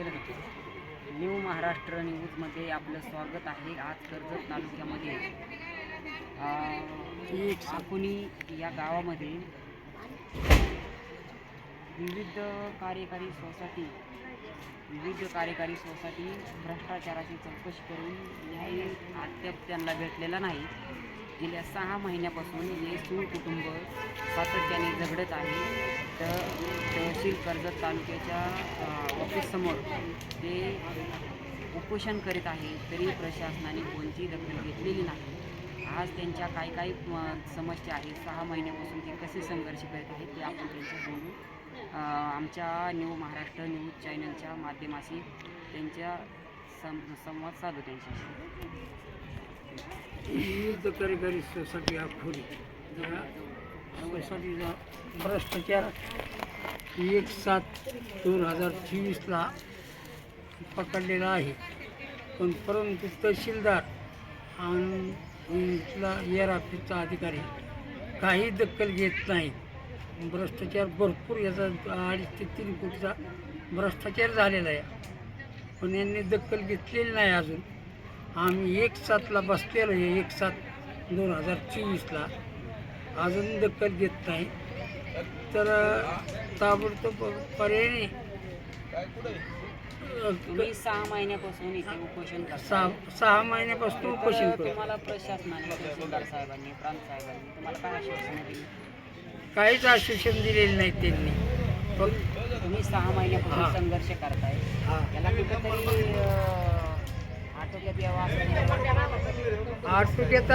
केलं न्यू महाराष्ट्र न्यूजमध्ये आपलं स्वागत आहे आज कर्जत तालुक्यामध्ये. अं, आकुनी या गावामध्ये विविध कार्यकारी सोसायटी विविध कार्यकारी सोसायटी भ्रष्टाचाराची चौकशी करून न्याय अद्याप त्यांना भेटलेला नाही. गेल्या सहा महिन्यापासून हे सूळ कुटुंब सातत्याने झगडत आहे. तर तहसील कर्जत तालुक्याच्या ऑफिससमोर ते उपोषण करीत आहे तरी प्रशासनाने कोणतीही दखल घेतलेली नाही. आज त्यांच्या काय काय समस्या आहेत. सहा महिन्यापासून ते कसे संघर्ष करीत आहेत ते आपण त्यांच्या बोलू आमच्या न्यू महाराष्ट्र न्यूज चॅनलच्या माध्यमाशी त्यांच्या सं संवाद साधू त्यांच्याशी. विविध कार्यकारी सोसायटी आखोरी या भ्रष्टाचार. एक सात दोन हजार चोवीसला पकडलेला आहे. पण परंतु तहसीलदार आणि इथला एअर ऑफिसचा अधिकारी काही दखल घेत नाहीत. भ्रष्टाचार भरपूर याचा अडीच ते तीन कोटीचा भ्रष्टाचार झालेला आहे. पण यांनी दखल घेतलेली नाही अजून. आम्ही एक सातला बसलेलो आहे एक सात दोन हजार चोवीसला. अजून दखल घेत नाही. तर ताबडतोब पर्याय नाही. तुम्ही सहा महिन्यापासून इथे उपोषण करता सहा सहा महिन्यापासून उपोषण करतो. तुम्हाला प्रशासनाने तहसीलदार साहेबांनी प्रांत साहेबांनी तुम्हाला काय आश्वासन दिली? काहीच आश्वासन दिलेलं नाही त्यांनी. फक्त तुम्ही सहा महिन्यापासून हा. संघर्ष करताय. हा. याला कुठेतरी आटोक्यात यावं असं. आटोक्यात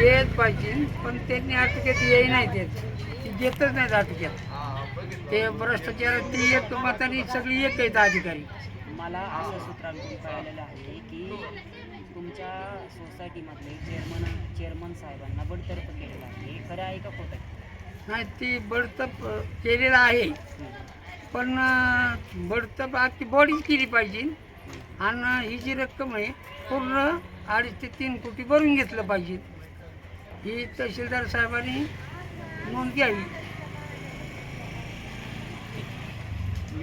येत पाहिजे पण त्यांनी आटोक्यात येई नाही देत. ती देतच नाहीत आटोक्यात ते भ्रष्टाचार ती एक मताने सगळी एक आहेत अधिकारी. मला असं सूत्रांकडून कळलेलं आहे की तुमच्या सोसायटीमधले चेअरमन चेअरमन साहेबांना बडतर्फ केलेलं आहे. हे खरं आहे का खोटं? नाही ती बडतप केलेलं आहे. पण बडतप आखी बॉडीच केली पाहिजे. आणि ही जी रक्कम आहे पूर्ण अडीच ते तीन कोटी भरून घेतलं पाहिजे. ही तहसीलदार साहेबांनी नोंद घ्यावी.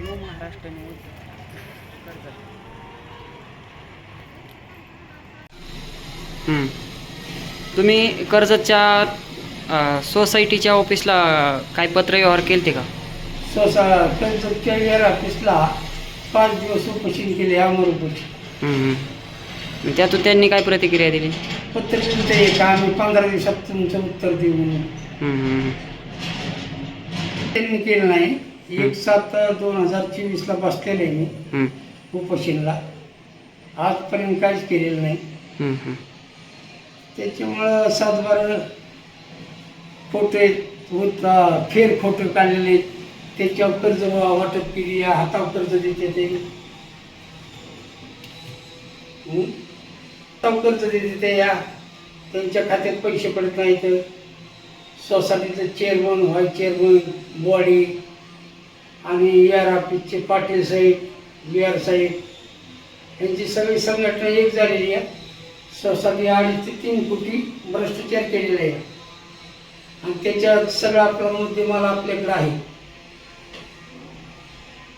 महाराष्ट्र तुम्ही कर्जतच्या सोसायटीच्या ऑफिसला काय पत्रव्यवहार केलते का? स्वसा त्यांच्या एअर ऑफिसला पाच दिवस उपोषण केले अमर उपोषण हम्म, हम्म. त्यातून त्यांनी काय प्रतिक्रिया दिली? पत्र ते का आम्ही पंधरा दिवसात तुमचं उत्तर देऊ म्हणून. हम्म, हम्म, त्यांनी केलं नाही. एक सात दोन हजार चोवीसला बसलेले आहे मी हम्म, उपोषणला. आजपर्यंत काहीच केलेलं नाही. हम्म, हम्म. त्याच्यामुळं सातबार फोटो आहेत फेर फोटो काढलेले आहेत. त्याच्यावर कर्ज वाटप केली हातावर कर्ज देते. ते हातावर कर्ज देते ते या त्यांच्या खात्यात पैसे पडत नाहीत. सोसायटीचं चेअरमन व्हाईस चेअरमन बॉडी आणि एआर ऑफिसचे पाटील साहेब बी आर साहेब यांची सगळी संघटना एक झालेली आहे. सोसायटी अडीच ते तीन कोटी भ्रष्टाचार केलेला आहे. आणि त्याच्यात सगळा आपला मुद्देमाल आपल्याकडे आहे.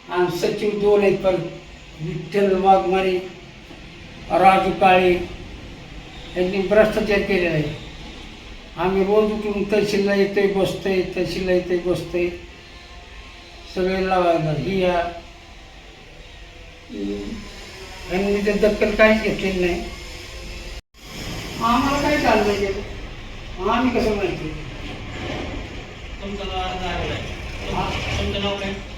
आणि सचिव दोन आहेत पण विठ्ठल वाघमारे राजू काळे यांनी भ्रष्टाचार केलेला आहे. आम्ही रोज उठून तहसीलला येतोय बसतोय तहसीलला येतोय बसतोय. सगळे लावायला ही या. यांनी ते दखल काहीच घेतलेली नाही. आम्हाला काय चाललंय ते? आम्ही कसं माहिती? विष्णू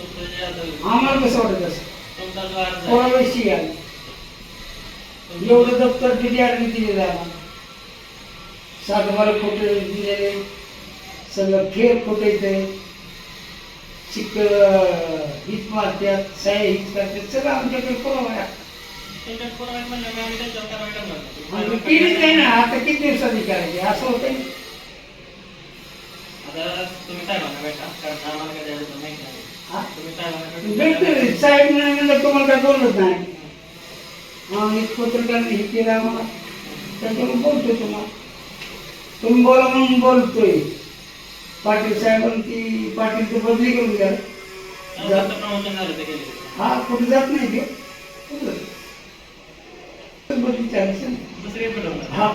आम्हाला कसं वाटत असं? कोणावेळी घ्या एवढं दप्तर किती आडवी दिलेलं आम्हाला सातबारा खोटे दिलेले सगळं फेर खोटे ते शिक हित मारत्यात साय हित करतात. सगळं आमच्याकडे पुरावा केलीच नाही ना आता किती दिवसांनी करायचे? असं होतं आता तुम्ही म्हणा बेटा? कारण आम्हाला काय द्यायचं माहिती नाही साहेब नाही म्हणलं तुम्हाला काय बोलत नाही. हा मी पत्रकारांनी हे केलं आम्हाला. त्याच्यावर बोलतो तुम्हाला. तुम्ही बोला म्हणून बोलतोय. पाटील साहेबांची पाटील तर बदली करून द्या ते हा कुठे जात नाही ते? बदली पण हा.